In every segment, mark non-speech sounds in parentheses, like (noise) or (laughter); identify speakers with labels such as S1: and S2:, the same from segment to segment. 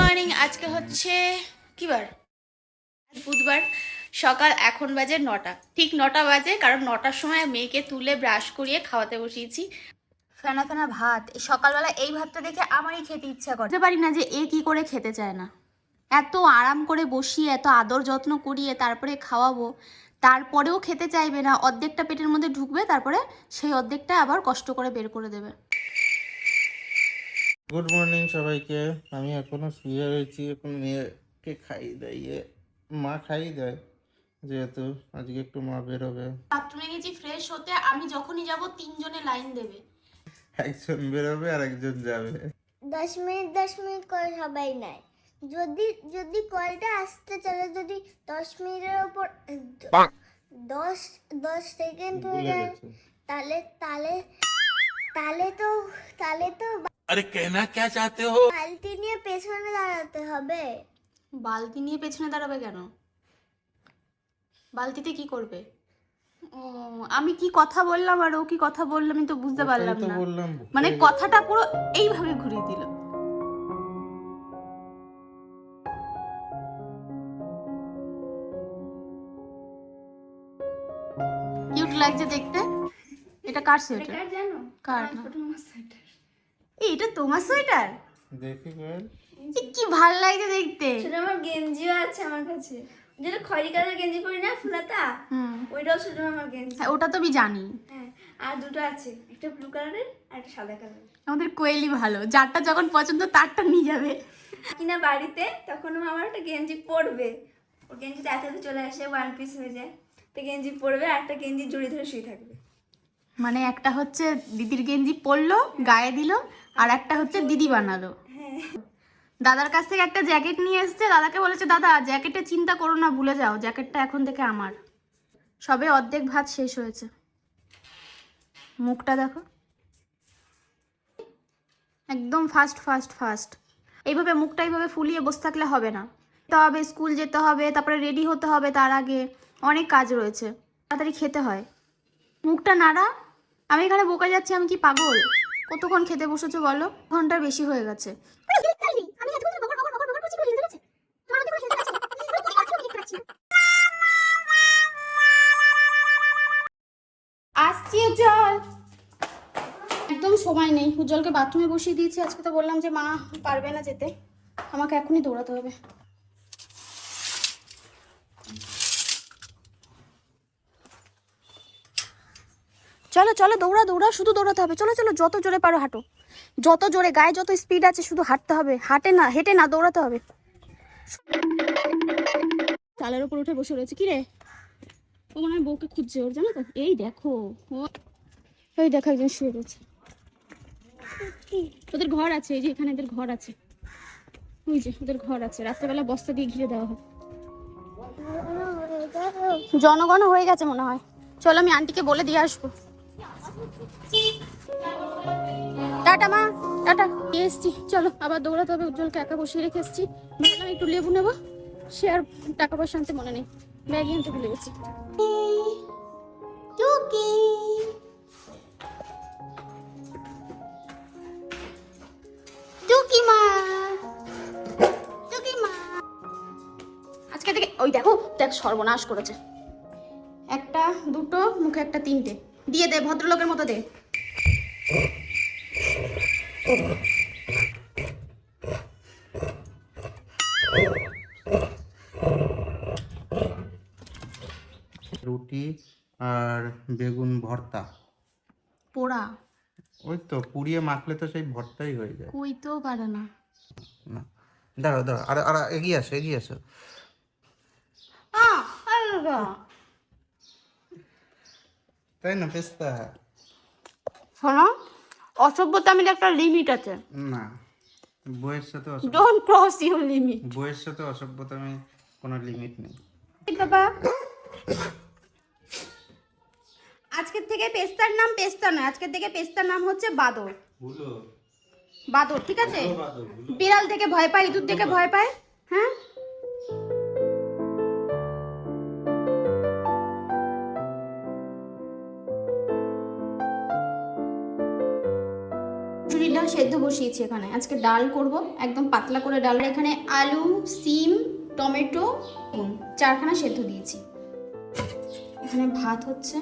S1: Morning, আজকে হচ্ছে কি বার বুধবার, সকাল এখন বাজে নটা। ঠিক নটা বাজে, কারণ নটার সময় মেয়েকে তুলে ব্রাশ করিয়ে খাওয়াতে বসিয়েছি। ফেনা ফেনা ভাত সকালবেলা এই ভাতটা দেখে আমারই খেতে ইচ্ছা করতে পারি না যে এ কি করে খেতে চায় না। এত আরাম করে বসিয়ে, এত আদর যত্ন করিয়ে তারপরে খাওয়াবো, তারপরেও খেতে চাইবে না। অর্ধেকটা পেটের মধ্যে ঢুকবে, তারপরে সেই অর্ধেকটা আবার কষ্ট করে বের করে দেবে।
S2: গুড মর্নিং সবাইকে। আমি এখনও শুয়ে রয়েছি। এখন মেয়েকে খাইয়ে দাইয়ে মা খাইয়ে দেয় যেহেতু আজকে একটু মা বেরোবে।
S1: বাথরুমে গেছি ফ্রেশ হতে আমি যখনই যাব তিনজনে লাইন দেবে।
S2: একজন বেরোবে আর একজন যাবে।
S3: দশ মিনিট দশ মিনিট করে সবাই নেয় যদি যদি কলটা আসতে চলে যদি দশ মিনিটের ওপর দশ দশ সেকেন্ড হয়ে যায় তাহলে তাহলে তাহলে তো তাহলে তো
S4: আরে কেনা কে চাতে হো
S3: বালতি নিয়ে পেছনে দাঁড়াতে হবে
S1: বালতি নিয়ে পেছনে দাঁড়াবে কেন বালতিতে কি করবে ও আমি কি কথা বললাম আর ও কি কথা বললাম আমি তো বুঝতে পারলাম না। মানে কথাটা পুরো এইভাবে ঘুরিয়ে দিল। কিউট লাগছে দেখতে? এটা কার সোয়েটার কার এই, এটা তোমার সোয়েটার?
S2: দেখি কোয়েল
S1: এ, কি ভালো লাগছে দেখতে।
S5: সেটা আমার গেঞ্জিও আছে আমার কাছে। যেটা খয়েরি কালার গেঞ্জি পরি না ফুলাতা?
S1: হুম।
S5: ওইটাও শুধু আমার গেঞ্জি।
S1: হ্যাঁ, ওটা তো আমি জানি।
S5: হ্যাঁ আর দুটো আছে একটা ব্লু কালারের আর একটা সাদা কালারের।
S1: আমাদের কোয়েলি ভালো যারটা যখন পছন্দ তারটা নিয়ে যাবে।
S5: কিনা বাড়িতে তখন আমার একটা গেঞ্জি পরবে। ওর গেঞ্জিতে এত এত চলে আসে ওয়ান পিস হয়ে যায়। তো গেঞ্জি পরবে আর একটা গেঞ্জি জড়ি ধরে শুয়ে থাকবে।
S1: মানে একটা হচ্ছে দিদির গেঞ্জি পরলো গায়ে দিল আর একটা হচ্ছে দিদি বানালো। দাদার কাছ থেকে একটা জ্যাকেট নিয়ে এসেছে, দাদাকে বলেছে, দাদা জ্যাকেটের চিন্তা করো না, ভুলে যাও, জ্যাকেটটা এখন থেকে আমার। সবে অর্ধেক ভাত শেষ হয়েছে। মুখটা দেখো। একদম ফাস্ট ফাস্ট ফাস্ট এইভাবে মুখটা এইভাবে ফুলিয়ে বসে থাকলে হবে না। যেতে হবে, স্কুল যেতে হবে, তারপরে রেডি হতে হবে, তার আগে অনেক কাজ রয়েছে। তাড়াতাড়ি খেতে হয়। মুখটা নাড়া। আমি এখানে বোকা যাচ্ছি, আমি কি পাগল? কতক্ষণ খেতে বসেছো বলো? ঘণ্টার বেশি হয়ে গেছে। আসছি উজ্জ্বল। একদম সময় নেই। উজ্জ্বলকে বাথরুমে বসিয়ে দিয়েছি। আজকে তো বললাম যে মা পারবে না যেতে। আমাকে এখনই দৌড়াতে হবে। চলো চলো দৌড়া দৌড়া শুধু দৌড়াতে হবে। চলো চলো যত জোরে পারো হাঁটো। যত জোরে গায়ে যত স্পিড আছে শুধু হাঁটতে হবে। হাঁটে না হেঁটে না দৌড়াতে হবে। চালের উপর উঠে বসে রয়েছে। কি রে? ও মনে হয় বউকে খুঁজছে ওর জানো তো? এই দেখো। এই দেখো একজন শুয়ে রয়েছে। ওদের ঘর আছে এই যে এখানে এদের ঘর আছে। ওই যে ওদের ঘর আছে। রাত্রেবেলা বস্তা দিয়ে ঘিরে দেওয়া হয়। জনগণ হয়ে গেছে মনে হয়। চলো আমি আন্টিকে বলে দিয়ে আসব। টাটা মা। টাটা। এসছি। চলো আবার দৌড়াতে হবে। উজ্জ্বলকে একা বসিয়ে রেখে এসছি। ভাবলাম একটু লেবু নেব। সে আর টাকা পয়সা আনতে মনে নেই। ব্যাগে আনতে ভুলে গেছি। টুকি। টুকি মা। টুকি মা। আজকে থেকে ওই দেখো দেখ সর্বনাশ করেছে। একটা দুটো মুখে একটা তিনটে। দিয়ে দে ভদ্রলোকের মতো দে।
S2: রুটি আর বেগুন ভর্তা।
S1: পোড়া।
S2: ওই তো পুড়িয়ে মাখলে তো সেই ভর্তাই হয়ে যায়।
S1: কইতেও পারে না।
S2: না দাঁড়াও দাঁড়াও আর আর এগিয়ে আসো এগিয়ে আসো। তাই না পেস্তা?
S1: শোনো অসভ্যতামির একটা লিমিট আছে।
S2: না বইয়ের সাথে
S1: ডোন্ট ক্রস ইউর লিমিট
S2: বইয়ের সাথে অসভ্যতামি কোনো লিমিট নেই।
S1: বাবা আজকের থেকে পেস্তার নাম পেস্তা নয় আজকের থেকে পেস্তার নাম হচ্ছে বাদর। বাদর ঠিক আছে? বিড়াল থেকে ভয় পায় ইঁদুর থেকে ভয় পায় হ্যাঁ? সেদ্ধ বসিয়েছি এখানে। আজকে ডাল করব, একদম পাতলা করে ডাল। এখানে আলু, সিম, টমেটো চারখানা সেদ্ধ দিয়েছি। এখানে ভাত হচ্ছে।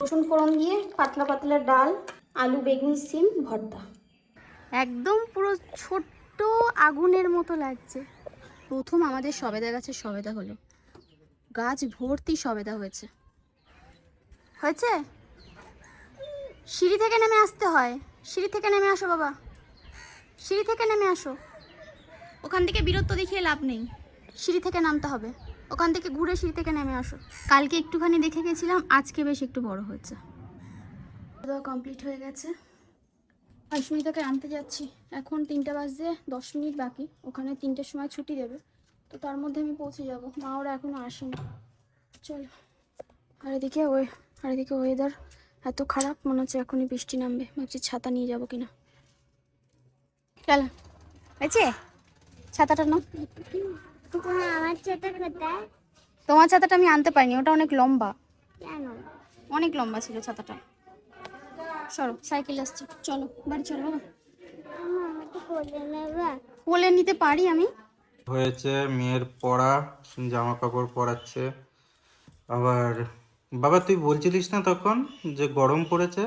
S1: রসুন ফোড়ন দিয়ে পাতলা পাতলা ডাল, আলু, বেগুন, সিম, ভর্তা। একদম পুরো ছোট্ট আগুনের মতো লাগছে। প্রথম আমাদের সবেদা গাছে সবেদা হলো। গাছ ভর্তি সবেদা হয়েছে। হয়েছে? সিঁড়ি থেকে নেমে আসতে হয়। সিঁড়ি থেকে নেমে আসো, বাবা। সিঁড়ি থেকে নেমে আসো। ওখান থেকে বীরত্ব দেখিয়ে লাভ নেই। সিঁড়ি থেকে নামতে হবে। ওখান থেকে ঘুরে সিঁড়ি থেকে নেমে আসো। কালকে একটুখানি দেখে গেছিলাম, আজকে বেশ একটু বড় হয়েছে। কমপ্লিট হয়ে গেছে। অস্মিতাকে আনতে যাচ্ছি। এখন তিনটা বাজতে দশ মিনিট বাকি। ওখানে তিনটের সময় ছুটি দেবে। তো তার মধ্যে আমি পৌঁছে যাব। মা ওরা এখনও আসেনি। চলো। আর এদিকে ওয়ে আর এদিকে ওয়েদার এত খারাপ মনে হচ্ছে এখনই বৃষ্টি নামবে। ভাবছি ছাতা নিয়ে যাব কিনা। চলো। হয়েছে? ছাতাটা নাও।
S3: হ্যাঁ
S1: তোমার ছাতাটা আমি আনতে পারিনি ওটা অনেক লম্বা।
S3: কেন?
S1: অনেক লম্বা ছিল ছাতাটা। সরো সাইকেল আসছে। চলো বাড়ি চলো বাবা।
S3: আম্মা আমাকে কোলে নেবা
S1: কোলে নিতে পারি আমি?
S2: হয়েছে মেয়ের পড়া জামা কাপড় পরাচ্ছে। আবার বাবা তুই বলছিলিস না তখন যে গরম পড়েছে?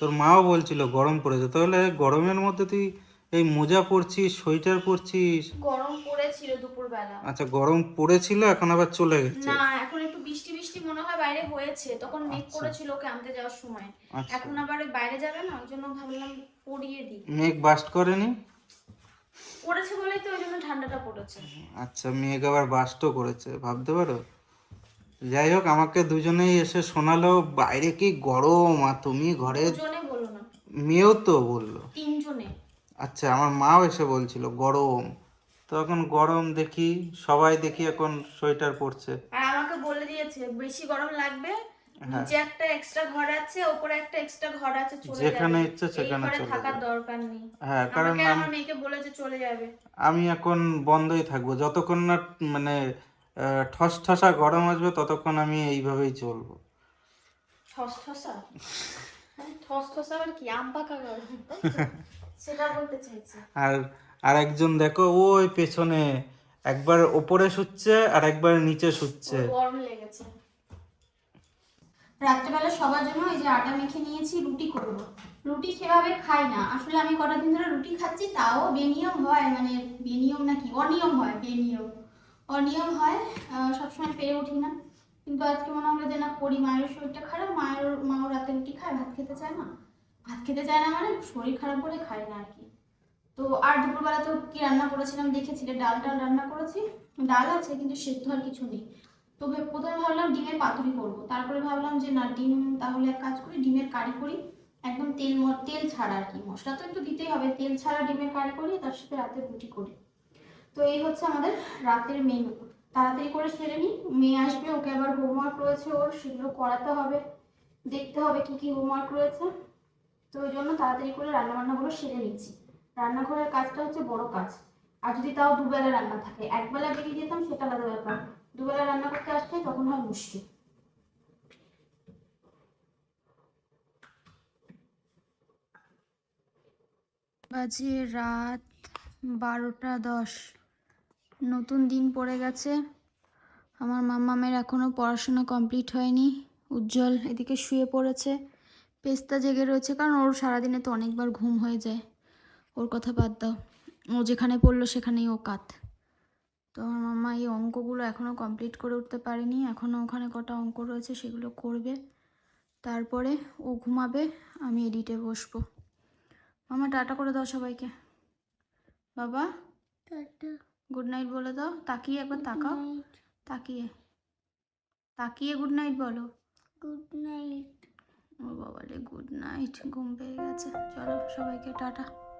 S2: তোর মাও বলছিল গরম পড়েছে। তাহলে গরমের মধ্যে তুই এই মোজা পরছিস সোয়েটার পরছিস?
S1: গরম পড়েছিল দুপুরবেলা।
S2: আচ্ছা গরম পড়েছিল এখন আবার চলে গেছে।
S1: না এখন একটু বৃষ্টি বৃষ্টি মনে হয় বাইরে হয়েছে তখন মেঘ করেছিল ওকে আনতে যাওয়ার সময়।
S2: আচ্ছা।
S1: এখন আবার বাইরে যাবে না ওই জন্য ভাবলাম পরিয়ে দিই।
S2: মেঘ বাস্ট করেনি?
S1: পড়েছে বলেই তো ওই জন্য ঠান্ডাটা পড়েছে।
S2: আচ্ছা মেঘ আবার বাস্টও করেছে ভাবতে পারো? যাই হোক আমাকে দুজনেই এসে শোনালো বাইরে কি গরম আর তুমি ঘরে
S1: দুজনে বলো না।
S2: মেয়েও তো বলল।
S1: তিনজনে।
S2: আচ্ছা আমার মাও এসে বলছিল গরম। তো এখন গরম দেখি সবাই দেখি এখন সোয়েটার পরছে।
S1: দিয়েছে বেশি গরম লাগবে নিচে একটা এক্সট্রা ঘর আছে ওপরে একটা এক্সট্রা ঘর আছে চলে
S2: যেখানে
S1: যাবে
S2: ইচ্ছে সেখানে চলে
S1: থাকার দরকার নেই।
S2: হ্যাঁ কারণ আমি
S1: আমার মেয়েকে বলেছে চলে যাবে।
S2: আমি এখন বন্ধই থাকব। যতক্ষণ না মানে ঠস ঠসা গরম আসবে ততক্ষণ আমি এইভাবেই চলবো।
S1: ঠস ঠসা? হ্যাঁ, ঠস ঠসা আবার কি? আম পাকা গরম। (laughs) সেটা বলতে চাইছি।
S2: আর আর একজন দেখো ওই পেছনে একবার ওপরে শুচ্ছে আর একবার নিচে শুচ্ছে।
S1: গরম লেগেছে। রাত্রেবেলা সবার জন্য এই যে আটা মেখে নিয়েছি, রুটি করব। রুটি সেভাবে খাই না। আসলে আমি কটা দিন ধরে রুটি খাচ্ছি, তাও বেনিয়ম হয় মানে বেনিয়ম নাকি অনিয়ম হয়, বেনিয়ম। অনিয়ম হয় সবসময় পেরে উঠি না। কিন্তু আজকে মনে হলো যে না করি, মায়ের শরীরটা খারাপ, মায়ের, মাও রাতে রুটি খায়, ভাত খেতে চায় না। ভাত খেতে চায় না মানে শরীর খারাপ করে খায় না আর কি। তো আর দুপুরবেলা তো কি রান্না করেছিলাম? দেখেছিলে, ডাল ডাল রান্না করেছি। ডাল আছে, কিন্তু সেদ্ধ আর কিছু নেই। তো প্রথমে ভাবলাম ডিমের পাতুরি করব। তারপরে ভাবলাম যে না, ডিম তাহলে এক কাজ করি, ডিমের কারি করি। একদম তেল তেল ছাড়া আর কি। মশলা তো একটু দিতেই হবে। তেল ছাড়া ডিমের কারি করি, তার সাথে রাতে রুটি করি। তো এই হচ্ছে আমাদের রাতের মেনু তাড়াতাড়ি করে সেরে নিই। মেয়ে আসবে, ওকে আবার হোমওয়ার্ক রয়েছে ওর, সেগুলো করাতে হবে। দেখতে হবে কি কি হোমওয়ার্ক রয়েছে। তো ওই জন্য তাড়াতাড়ি করে রান্নাবান্নাগুলো সেরে নিচ্ছি। রান্নাঘরের কাজটা হচ্ছে বড় কাজ। আর যদি তাও দুবেলা রান্না থাকে, একবেলা বেরিয়ে যেতাম সেটা আলাদা ব্যাপার। দুবেলা রান্না করতে আসলে তখন হয় মুশকিল। বাজে রাত বারোটা দশ। নতুন দিন পড়ে গেছে। আমার মাম্মামের এখনও পড়াশোনা কমপ্লিট হয়নি। উজ্জ্বল এদিকে শুয়ে পড়েছে। পেস্তা জেগে রয়েছে, কারণ ওর সারাদিনে তো অনেকবার ঘুম হয়ে যায়। ওর কথা বাদ দাও। ও যেখানে পড়ল সেখানেই ও কাত। তো আমার মাম্মা এই অঙ্কগুলো এখনও কমপ্লিট করে উঠতে পারেনি। এখনও ওখানে কটা অঙ্ক রয়েছে সেগুলো করবে। তারপরে ও ঘুমাবে আমি এডিটে বসবো। মামা টাটা করে দাও সবাইকে। বাবা
S3: টাটা।
S1: গুড নাইট বলে দাও। তাকিয়ে একবার তাকাও। তাকিয়ে। তাকিয়ে গুড নাইট বলো।
S3: গুড নাইট
S1: ও বাবালে গুড নাইট ঘুম পেয়ে গেছে। চলো সবাইকে টাটা।